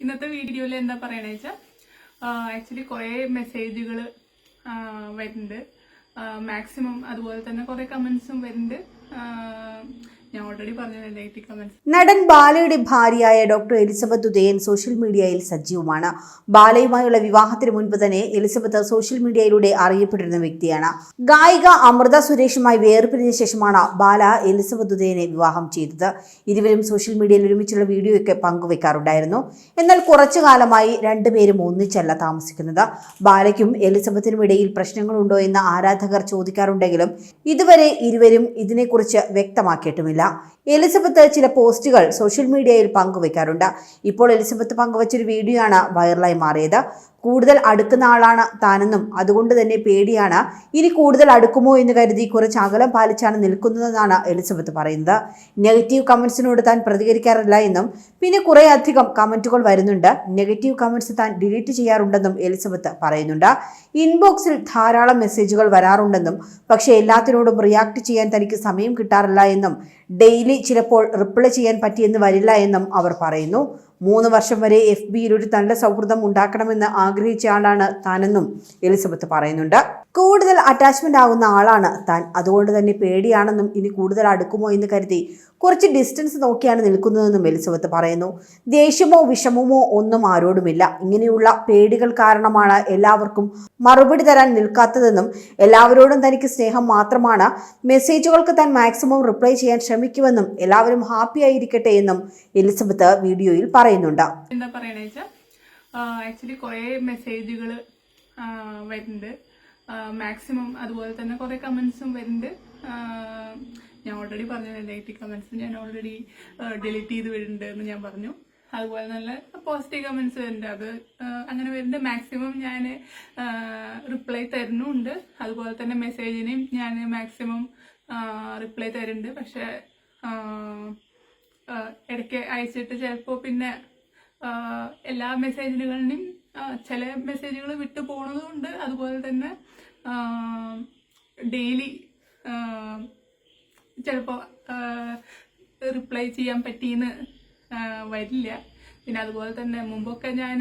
ഇന്നത്തെ വീഡിയോയിൽ എന്താ പറയണേ വെച്ചാൽ ആക്ച്വലി കുറേ മെസ്സേജുകൾ വരുന്നുണ്ട്. മാക്സിമം അതുപോലെ തന്നെ കുറേ കമൻസും വരുന്നുണ്ട്. നടൻ ബാലയുടെ ഭാര്യയായ ഡോക്ടർ എലിസബത്ത് ഉദയൻ സോഷ്യൽ മീഡിയയിൽ സജീവമാണ്. ബാലയുമായുള്ള വിവാഹത്തിന് മുൻപ് തന്നെ എലിസബത്ത് സോഷ്യൽ മീഡിയയിലൂടെ അറിയപ്പെട്ടിരുന്ന വ്യക്തിയാണ്. ഗായിക അമൃത സുരേഷുമായി വേർപിരിഞ്ഞ ശേഷമാണ് ബാല എലിസബത്ത് ഉദയനെ വിവാഹം ചെയ്തത്. ഇരുവരും സോഷ്യൽ മീഡിയയിൽ ഒരുമിച്ചുള്ള വീഡിയോയൊക്കെ പങ്കുവെക്കാറുണ്ടായിരുന്നു. എന്നാൽ കുറച്ചു കാലമായി രണ്ടുപേരും ഒന്നിച്ചല്ല താമസിക്കുന്നത്. ബാലയ്ക്കും എലിസബത്തിനും ഇടയിൽ പ്രശ്നങ്ങളുണ്ടോ എന്ന് ആരാധകർ ചോദിക്കാറുണ്ടെങ്കിലും ഇതുവരെ ഇരുവരും ഇതിനെക്കുറിച്ച് വ്യക്തമാക്കിയിട്ടുമില്ല. എലിസബത്ത് ചില പോസ്റ്റുകൾ സോഷ്യൽ മീഡിയയിൽ പങ്കുവയ്ക്കാറുണ്ട് ഇപ്പോൾ എലിസബത്ത് പങ്കുവച്ചൊരു വീഡിയോ ആണ് വൈറലായി മാറിയത്. കൂടുതൽ അടുക്കുന്ന ആളാണ് താനെന്നും അതുകൊണ്ട് തന്നെ പേടിയാണ്. ഇനി കൂടുതൽ അടുക്കുമോ എന്ന് കരുതി കുറച്ച് അകലം പാലിച്ചാണ് നിൽക്കുന്നതെന്നാണ് എലിസബത്ത് പറയുന്നത്. നെഗറ്റീവ് കമൻസിനോട് താൻ പ്രതികരിക്കാറില്ല എന്നും പിന്നെ കുറേ അധികം കമന്റുകൾ വരുന്നുണ്ട്. നെഗറ്റീവ് കമൻസ് താൻ ഡിലീറ്റ് ചെയ്യാറുണ്ടെന്നും എലിസബത്ത് പറയുന്നുണ്ട്. ഇൻബോക്സിൽ ധാരാളം മെസ്സേജുകൾ വരാറുണ്ടെന്നും പക്ഷേ എല്ലാത്തിനോടും റിയാക്ട് ചെയ്യാൻ തനിക്ക് സമയം കിട്ടാറില്ല എന്നും ഡെയിലി ചിലപ്പോൾ റിപ്ലൈ ചെയ്യാൻ പറ്റിയെന്ന് വരില്ല എന്നും അവർ പറയുന്നു. മൂന്ന് വർഷം വരെ എഫ് ബിയിൽ ഒരു നല്ല സൗഹൃദം ഉണ്ടാക്കണമെന്ന് ആഗ്രഹിച്ച ആളാണ് താനെന്നും എലിസബത്ത് പറയുന്നുണ്ട്. കൂടുതൽ അറ്റാച്ച്മെന്റ് ആകുന്ന ആളാണ് താൻ. അതുകൊണ്ട് തന്നെ പേടിയാണെന്നും ഇനി കൂടുതൽ അടുക്കുമോ എന്ന് കരുതി കുറച്ച് ഡിസ്റ്റൻസ് നോക്കിയാണ് നിൽക്കുന്നതെന്നും എലിസബത്ത് പറയുന്നു. ദേഷ്യമോ വിഷമമോ ഒന്നും ആരോടുമില്ല. ഇങ്ങനെയുള്ള പേടികൾ കാരണമാണ് എല്ലാവർക്കും മറുപടി തരാൻ നിൽക്കാത്തതെന്നും എല്ലാവരോടും തനിക്ക് സ്നേഹം മാത്രമാണ് മെസ്സേജുകൾക്ക് താൻ മാക്സിമം റിപ്ലൈ ചെയ്യാൻ ശ്രമിക്കുമെന്നും എല്ലാവരും ഹാപ്പി ആയിരിക്കട്ടെ എന്നും എലിസബത്ത് വീഡിയോയിൽ പറയുന്നുണ്ട്. എന്താ പറയണേ ആക്ച്വലി കുറേ മെസ്സേജുകൾ വരുന്നുണ്ട്. മാക്സിമം അതുപോലെ തന്നെ കുറേ കമന്റ്സും വരുന്നുണ്ട്. ഞാൻ ഓൾറെഡി പറഞ്ഞു നെഗറ്റീവ് കമന്റ്സ് ഞാൻ ഓൾറെഡി ഡിലീറ്റ് ചെയ്ത് വിടുന്നുണ്ട് എന്ന് ഞാൻ പറഞ്ഞു. അതുപോലെ നല്ല പോസിറ്റീവ് കമന്റ്സ് വരുന്നുണ്ട്. അത് അങ്ങനെ വരുന്നുണ്ട്. മാക്സിമം ഞാൻ റിപ്ലൈ തരുന്നുണ്ട് അതുപോലെ തന്നെ മെസ്സേജിനെയും ഞാൻ മാക്സിമം റിപ്ലൈ തരുന്നുണ്ട്. പക്ഷേ ഇടയ്ക്ക് അയച്ചിട്ട് ചിലപ്പോൾ പിന്നെ എല്ലാ മെസ്സേജുകളിലും ചില മെസ്സേജുകൾ വിട്ടു പോണതുകൊണ്ട് അതുപോലെ തന്നെ ഡെയിലി ചിലപ്പോൾ റിപ്ലൈ ചെയ്യാൻ പറ്റിയെന്ന് വരില്ല. പിന്നെ അതുപോലെ തന്നെ മുമ്പൊക്കെ ഞാൻ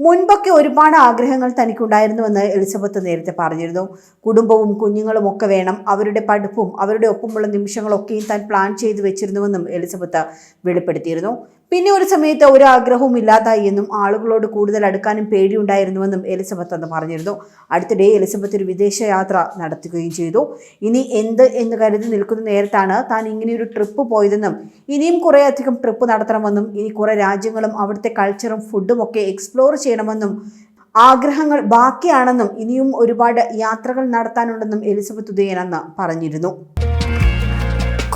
മുൻപൊക്കെ ഒരുപാട് ആഗ്രഹങ്ങൾ തനിക്കുണ്ടായിരുന്നുവെന്ന് എലിസബത്ത് നേരത്തെ പറഞ്ഞിരുന്നു. കുടുംബവും കുഞ്ഞുങ്ങളും ഒക്കെ വേണം. അവരുടെ പഠിപ്പും അവരുടെ ഒപ്പമുള്ള നിമിഷങ്ങളൊക്കെയും താൻ പ്ലാൻ ചെയ്തു വെച്ചിരുന്നുവെന്നും എലിസബത്ത് വെളിപ്പെടുത്തിയിരുന്നു. പിന്നെ ഒരു സമയത്ത് ഒരു ആഗ്രഹവും ഇല്ലാതായി എന്നും ആളുകളോട് കൂടുതൽ അടുക്കാനും പേടിയുണ്ടായിരുന്നുവെന്നും എലിസബത്ത് അന്ന് പറഞ്ഞിരുന്നു. അടുത്തിടെ എലിസബത്ത് ഒരു വിദേശ യാത്ര നടത്തുകയും ചെയ്തു. ഇനി എന്ത് എന്ന് കരുതി നിൽക്കുന്ന നേരത്താണ് താൻ ഇങ്ങനെയൊരു ട്രിപ്പ് പോയതെന്നും ഇനിയും കുറേ അധികം ട്രിപ്പ് നടത്തണമെന്നും ഇനി കുറേ രാജ്യങ്ങളും അവിടുത്തെ കൾച്ചറും ഫുഡും ഒക്കെ എക്സ്പ്ലോർ ചെയ്യണമെന്നും ആഗ്രഹങ്ങൾ ബാക്കിയാണെന്നും ഇനിയും ഒരുപാട് യാത്രകൾ നടത്താനുണ്ടെന്നും എലിസബത്ത് ഉദയൻ അന്ന് പറഞ്ഞിരുന്നു.